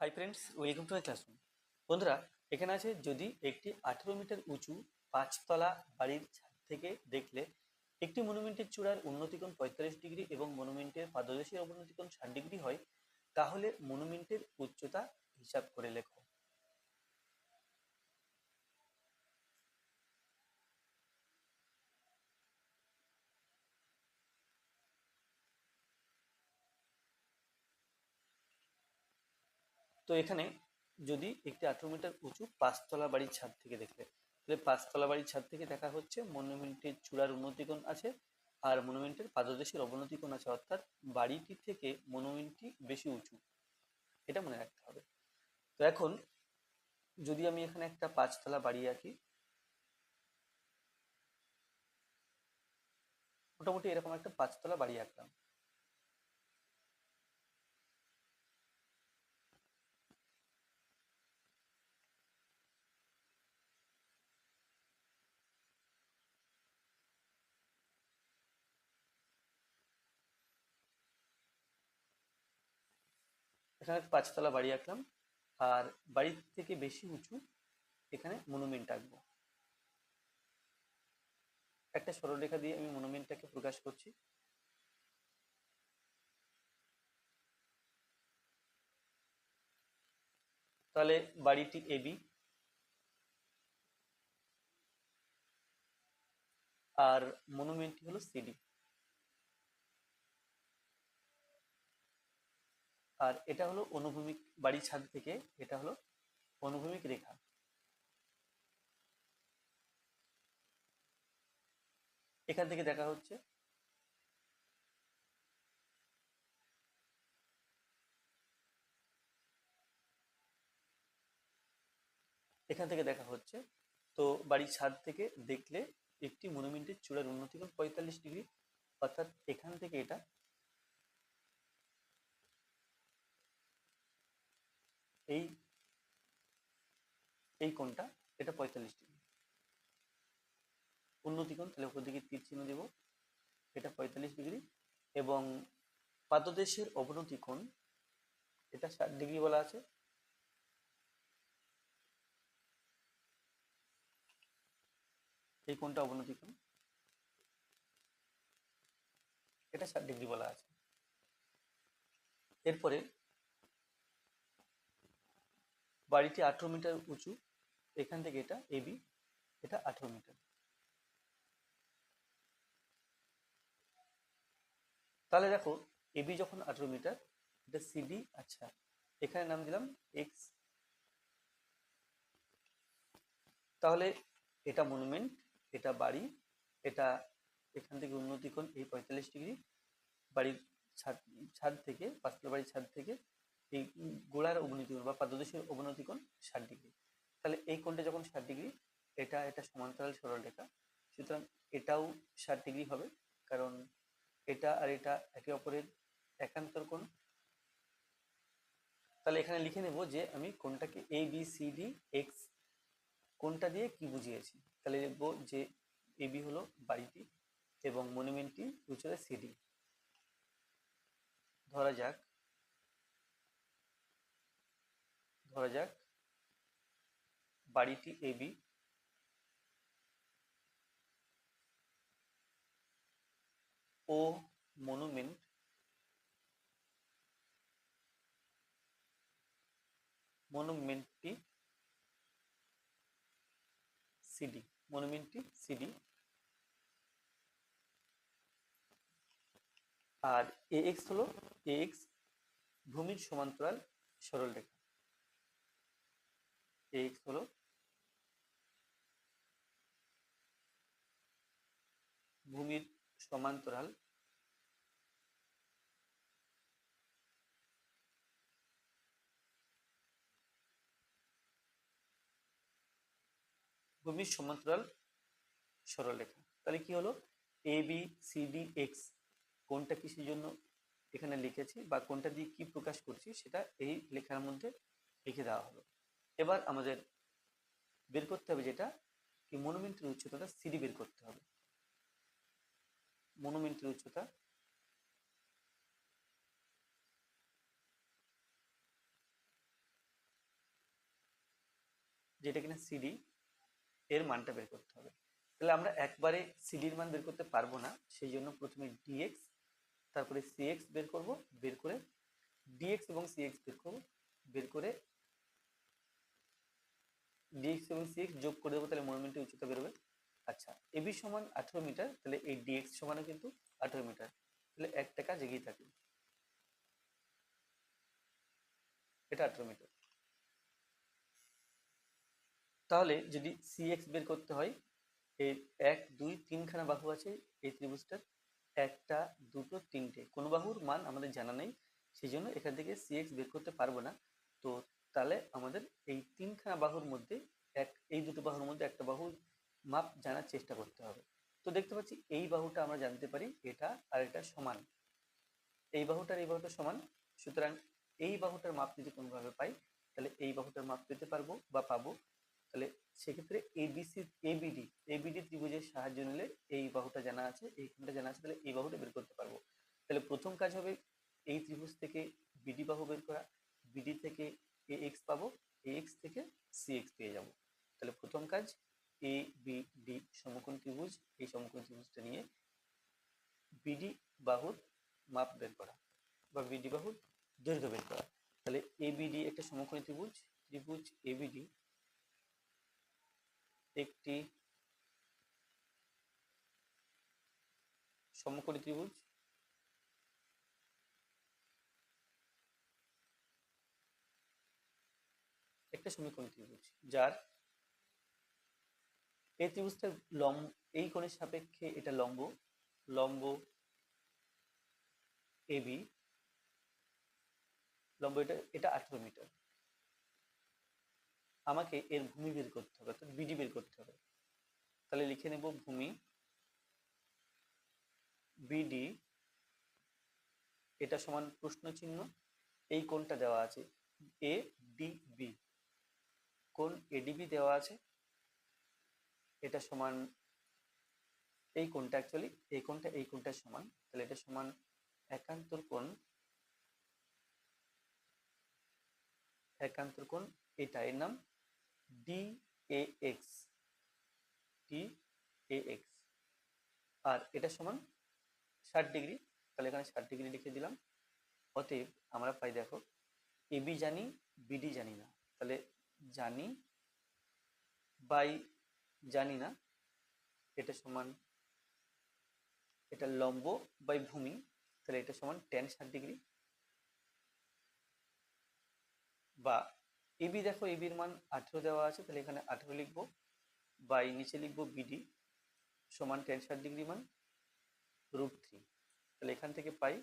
Hi friends welcome to my classroom বন্ধুরা, এখানে আছে যদি একটি আঠেরো মিটার উঁচু পাঁচতলা বাড়ির ছাদ থেকে দেখলে একটি মনুমেন্টের চূড়ার উন্নতিকোণ পঁয়তাল্লিশ ডিগ্রি এবং মনুমেন্টের পাদদেশের অবনতিকোণ ষাট ডিগ্রি হয়, তাহলে মনুমেন্টের উচ্চতা হিসাব করে লেখো। তো এখানে যদি একটি আঠেরো মিটার উঁচু পাঁচতলা বাড়ির ছাদ থেকে দেখলে, তাহলে পাঁচতলা বাড়ির ছাদ থেকে দেখা হচ্ছে মনুমেন্টের চূড়ার উন্নতিকোণ আছে আর মনুমেন্টের পাদদেশের অবনতিকোণ আছে, অর্থাৎ বাড়িটি থেকে মনুমেন্টটি বেশি উঁচু। এটা মনে রাখতে হবে। তো এখন যদি আমি এখানে একটা পাঁচতলা বাড়ি আঁকি, মোটামুটি এরকম একটা পাঁচতলা বাড়ি আঁকলাম। এখানে পাঁচতলা বাড়ি আঁকলাম, আর বাড়ির থেকে বেশি উঁচু এখানে মনুমেন্ট আঁকবো। একটা সরলরেখা দিয়ে আমি মনুমেন্টটাকে প্রকাশ করছি। তাহলে বাড়িটি এবি আর মনুমেন্টটি হলো সিডি আর এটা হলো অনুভূমিক বাড়ির ছাদ থেকে এটা হলো অনুভূমিক রেখা। এখান থেকে দেখা হচ্ছে এখান থেকে দেখা হচ্ছে, তো বাড়ির ছাদ থেকে দেখলে একটি মনুমেন্টের চূড়ার উন্নতিকোণ পঁয়তাল্লিশ ডিগ্রি, অর্থাৎ এখান থেকে এটা এই এই কোণটা, এটা পঁয়তাল্লিশ ডিগ্রি। উন্নতিকোণ, তাহলে উপর দিকে তীর চিহ্ন দেব। এটা পঁয়তাল্লিশ ডিগ্রি এবং পাদদেশের অবনতি কোণ এটা ষাট ডিগ্রি বলা আছে। এই কোণটা অবনতি কোণ এটা ষাট ডিগ্রি বলা আছে। এরপরে বাড়িটি আঠেরো মিটার উঁচু। এখান থেকে এটা এবি এটা আঠেরো মিটার। তাহলে দেখো এবি যখন আঠেরো মিটার, এটা সিডি আচ্ছা। এখানে নাম দিলাম এক্স তাহলে এটা মনুমেন্ট এটা বাড়ি, এটা এখান থেকে উন্নতিকোণ এই পঁয়তাল্লিশ ডিগ্রি। বাড়ির ছাদ ছাদ থেকে, পাঁচতলা বাড়ির ছাদ থেকে এই গোড়ার অবনতিকোণ বা পাদদেশের অবনতিকোণ ষাট ডিগ্রি। তাহলে এই কোণটা যখন ষাট ডিগ্রি, এটা এটা সমান্তরাল সরল সরলরেখা সুতরাং এটাও ষাট ডিগ্রি হবে, কারণ এটা আর এটা একে অপরের একান্তর কোণ। তাহলে এখানে লিখে নেব যে আমি কোনটাকে A B C D X কোনটা দিয়ে কি বুঝিয়েছি? তাহলে লিখব যে এ বি হলো বাড়িটি এবং মনুমেন্টটি উচ্চতা সিডি ধরা যাক। ধরা যাক। বাড়িটি এবি ও মনুমেন্ট মনুমেন্টটি সিডি মনুমেন্টটি সিডি আর এ এক্স হলো এ এক্স ভূমির সমান্তরাল সরলরেখা। এক্স হলো ভূমির সমান্তরাল ভূমির সমান্তরাল সরলরেখা। তাহলে কি হলো? A B C D X কোনটা কিসের জন্য এখানে লিখেছি বা কোনটা দিয়ে কি প্রকাশ করছি সেটা এই লেখার মধ্যে লিখে দেওয়া হলো। এবার আমাদের বের করতে হবে যেটা কি মনুমেন্টের উচ্চতাটা সিডি বের করতে হবে। মনুমেন্টের উচ্চতা যেটা কিনা সিডি এর মানটা বের করতে হবে। তাহলে আমরা একবারে সিডির মান বের করতে পারব না, সেই জন্য প্রথমে ডিএক্স তারপরে সিএক্স বের করব, বের করে ডিএক্স এবং সিএক্স বের করব, বের করে ডিএক্স এবং সিএক্স যোগ করে দেবো, তাহলে মোমেন্টের উচ্চতা বেরোবে। আচ্ছা এবি সমান আঠেরো মিটার, তাহলে এই ডিএক্স সমানও কিন্তু আঠেরো মিটার। তাহলে এক টাকা জেগেই থাকে। এটা আঠেরো মিটার। তাহলে যদি সিএক্স বের করতে হয় এই এক, দুই, তিনখানা বাহু আছে এই ত্রিভুজটার। একটা, দুটো, তিনটে। কোনো বাহুর মান আমাদের জানা নেই, সেই জন্য এখান থেকে সিএক্স বের করতে পারব না। তো তাহলে আমাদের এই তিনখানা বাহুর মধ্যে এক, এই দুটো বাহুর মধ্যে একটা বাহুর মাপ জানার চেষ্টা করতে হবে। তো দেখতে পাচ্ছি এই বাহুটা আমরা জানতে পারি এটা আর এটা সমান। এই বাহুটার এই বাহুটা সমান, সুতরাং এই বাহুটার মাপ যদি কোনোভাবে পাই, তাহলে এই বাহুটার মাপ পেতে পারব বা পাবো। তাহলে সেক্ষেত্রে এবিসি এবিডি এবিডি ত্রিভুজের সাহায্য নিলে এই বাহুটা জানা আছে, এইখানটা জানা আছে, তাহলে এই বাহুটা বের করতে পারব। তাহলে প্রথম কাজ হবে এই ত্রিভুজ থেকে বিডি বাহু বের করা বিডি থেকে এ এক্স পাবো এ এক্স থেকে সি এক্স পেয়ে যাব। তাহলে প্রথম কাজ এ বি ডি সমকোণ ত্রিভুজ, এই সমকোণ ত্রিভুজটা নিয়ে বিডি বাহুর মাপ বের করা বা বিডি বাহুর দৈর্ঘ্য বের করা। তাহলে এবিডি একটা সমকোণী ত্রিভুজ ত্রিভুজ এবিডি একটি সমকোণী ত্রিভুজ একটা সমকোণী ত্রিভুজ যার এই ত্রিভুজটার লম্ব এই কোণের সাপেক্ষে এটা লম্ব লম্ব এবি লম্ব এটা এটা আঠেরো মিটার। আমাকে এর ভূমি বের করতে হবে, অর্থাৎ বিডি বের করতে হবে। তাহলে লিখে নেব ভূমি বিডি এটা সমান প্রশ্ন চিহ্ন এই কোণটা দেওয়া আছে এ ডি বি কোণ এডিবি দেওয়া আছে? এটা সমান এই কোণটা অ্যাকচুয়ালি এই কোণটা এই কোণটার সমান। তাহলে এটা সমান একান্তর কোণ একান্তর কোণ এটা এর নাম D A X D A X আর এটা সমান ষাট ডিগ্রি, তাহলে এখানে ষাট ডিগ্রি লিখে দিলাম। অতএব আমরা পাই দেখো এবি জানি বিডি জানি না। তাহলে জানি বাই জানি না। এটা সমান, এটা লম্ব বাই ভূমি, তাহলে এটা সমান টেন ষাট ডিগ্রি। বা এবি দেখো এবির মান আঠেরো দেওয়া আছে, তাহলে এখানে আঠেরো লিখব। বাই নিচে লিখব বিডি সমান টেন ষাট ডিগ্রি মান রুট থ্রি তাহলে এখান থেকে পাই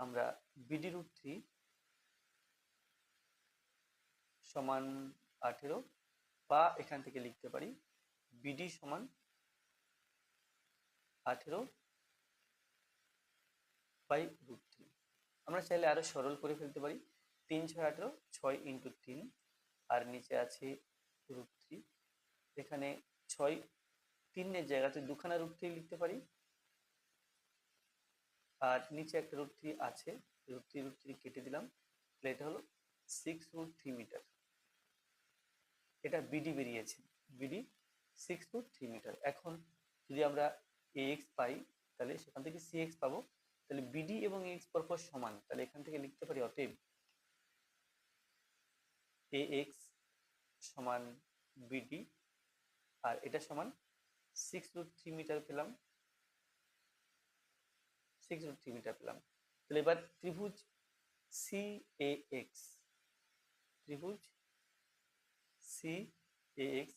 আমরা বিডি রুট থ্রি সমান আঠেরো বা এখান থেকে লিখতে পারি বিডি সমান আঠেরো বাই রুট থ্রি আমরা চাইলে আরও সরল করে ফেলতে পারি। তিন ছয় আঠেরো, ছয় ইন্টু তিন, আর নিচে আছে রুট থ্রি। এখানে ছয় তিনের জায়গাতে দুখানা রুট থ্রি লিখতে পারি। আর নিচে একটা রুট থ্রি আছে। রুট থ্রি রুট থ্রি কেটে দিলাম। তাহলে এটা হলো সিক্স রুট থ্রি মিটার এটা বিডি বেরিয়েছে। BD six two three metre এখন যদি আমরা এ এক্স পাই, তাহলে সেখান থেকে সি এক্স পাবো। তাহলে বিডি এবং এক্স পরপর সমান। তাহলে এখান থেকে লিখতে পারি অতএব এ এক্স সমান বিডি আর এটা সমান সিক্স রুট থ্রি মিটার পেলাম। সিক্স রুট থ্রি মিটার পেলাম। তাহলে এবার ত্রিভুজ সি এ এক্স ত্রিভুজ সি এ এক্স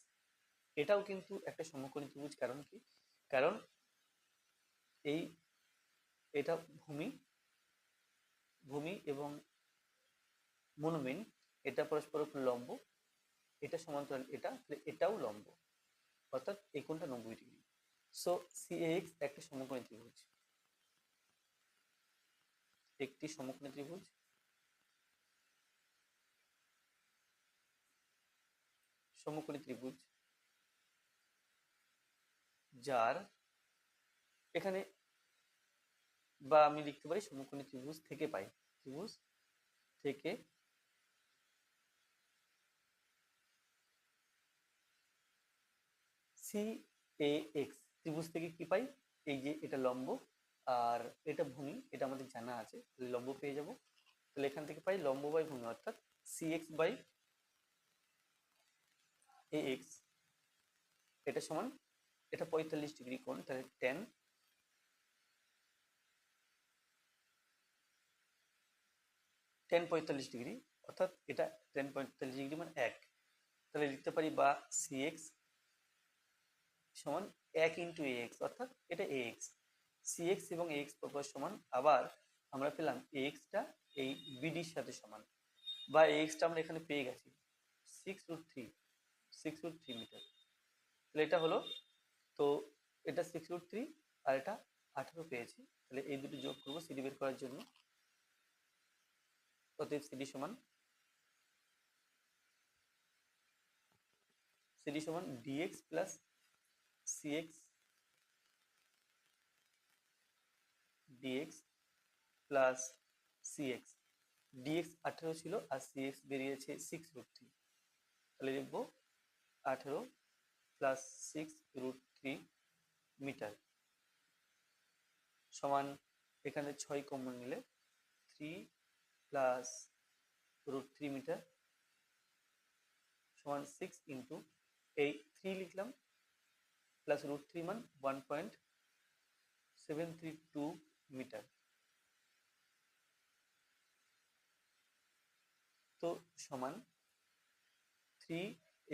এটাও কিন্তু একটা সমকোণী ত্রিভুজ। কারণ কি? কারণ এই, এটা ভূমি ভূমি এবং মনুমেন্ট এটা পরস্পর লম্ব, এটা সমান্তরাল, এটা এটাও লম্ব। অর্থাৎ এই কোণটা নব্বই ডিগ্রি। সো সি এক্স একটা সমকোণী ত্রিভুজ। একটি সমকোণী ত্রিভুজ। সমকোণী ত্রিভুজ, যার এখানে বা আমি লিখতে পারি সমকোণী ত্রিভুজ থেকে পাই। ত্রিভুজ থেকে সি এ এক্স ত্রিভুজ থেকে কি পাই? এই যে এটা লম্ব আর এটা ভূমি এটা আমাদের জানা আছে লম্ব পেয়ে যাব। তাহলে এখান থেকে পাই লম্ব বাই ভূমি অর্থাৎ C X by A X এটা সমান, এটা পঁয়তাল্লিশ ডিগ্রি কোণ, তাহলে টেন টেন পঁয়তাল্লিশ ডিগ্রি, অর্থাৎ এটা টেন পঁয়তাল্লিশ ডিগ্রি মানে এক। তাহলে লিখতে পারি বা সি এক্স সমান এক ইন্টু এ এক্স অর্থাৎ এটা এ এক্স সি এক্স এবং এ এক্স পরপর সমান, আবার আমরা পেলাম এ এক্সটা এই বিডির সাথে সমান। বা এ এক্সটা আমরা এখানে পেয়ে গেছি। Six root three six root three metre তাহলে এটা হলো, তো এটা সিক্স রুট থ্রি আর এটা আঠেরো পেয়েছি। তাহলে এই দুটো যোগ করব সিডি বের করার জন্য। অতএব সিডি সমান সিডি সমান DX plus CX DX plus CX DX আঠেরো ছিল আর সিএক্স বেরিয়েছে সিক্স রুট থ্রি তাহলে লিখব আঠেরো plus six root three metre সমান এখানে ছয় কমন নিলে three plus root three metre সমান সিক্স ইন্টু এই থ্রি লিখলাম প্লাস রুট থ্রি মান one point seven three two metre তো সমান থ্রি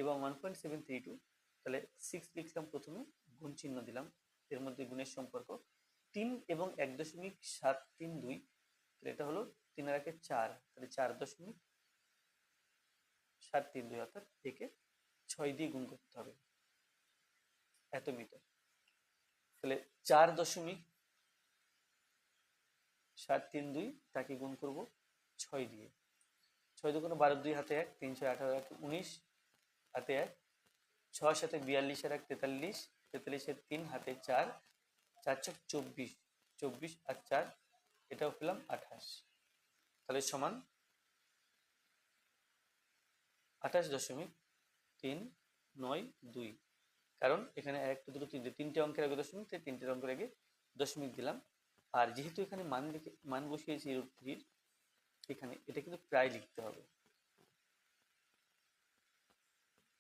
এবং one point seven three two তাহলে সিক্স লিখলাম প্রথমে গুণ চিহ্ন দিলাম। এর মধ্যে গুণের সম্পর্ক তিন এবং এক দশমিক সাত তিন দুই, তাহলে এটা হলো তিন আর একে চার, তাহলে চার দশমিক সাত তিন দুই অর্থাৎ একে ছয় দিয়ে গুণ করতে হবে। এত মিটার। তাহলে চার দশমিক সাত তিন দুই তাকে গুণ করব ছয় দিয়ে। ছয় দুগুণে বারো দুই হাতে এক, তিন ছয় আঠারো এক উনিশ হাতে এক, ছয় সাথে বিয়াল্লিশের এক, তেতাল্লিশ, তেতাল্লিশের তিন, হাতে চার চার চক চব্বিশ চব্বিশ আর চার, এটাও পেলাম আঠাশ। তাহলে সমান আঠাশ দশমিক তিন নয় দুই। কারণ এখানে এক, দুটো তিনটে তিনটে অঙ্কের আগে দশমিক, তাই তিনটে অঙ্কের আগে দশমিক দিলাম। আর যেহেতু এখানে মান লিখে, মান বসিয়েছি রুট থ্রির, এখানে এটা কিন্তু প্রায় লিখতে হবে।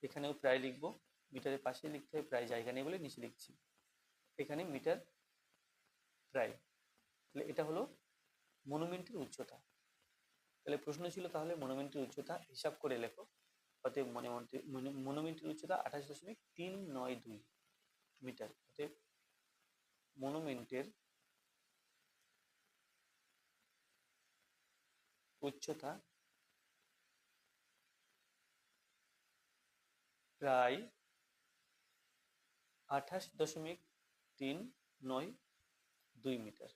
এখানেও প্রায় লিখব। মিটারের পাশে লিখতে হবে প্রায় জায়গা নেই বলে নিচে লিখছি। এখানে মিটার প্রায়। তাহলে এটা হলো মনুমেন্টের উচ্চতা। তাহলে প্রশ্ন ছিল তাহলে মনুমেন্টের উচ্চতা হিসাব করে লেখো। অতএব মনুমেন্টের উচ্চতা আঠাশ দশমিক তিন নয় দুই মিটার। অতএব মনুমেন্টের উচ্চতা প্রায় আঠাশ দশমিক তিন নয় দুই মিটার।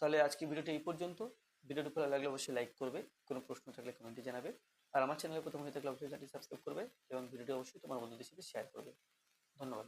তাহলে আজকে ভিডিওটা এই পর্যন্ত। ভিডিওটি ভালো লাগলে অবশ্যই লাইক করবে, কোনো প্রশ্ন থাকলে কমেন্টে জানাবে। আর আমার চ্যানেলে প্রথম হয়ে থাকলে অবশ্যই চ্যানেলটি সাবস্ক্রাইব করবে এবং ভিডিওটি অবশ্যই তোমার বন্ধুদের সাথে শেয়ার করবে। ধন্যবাদ।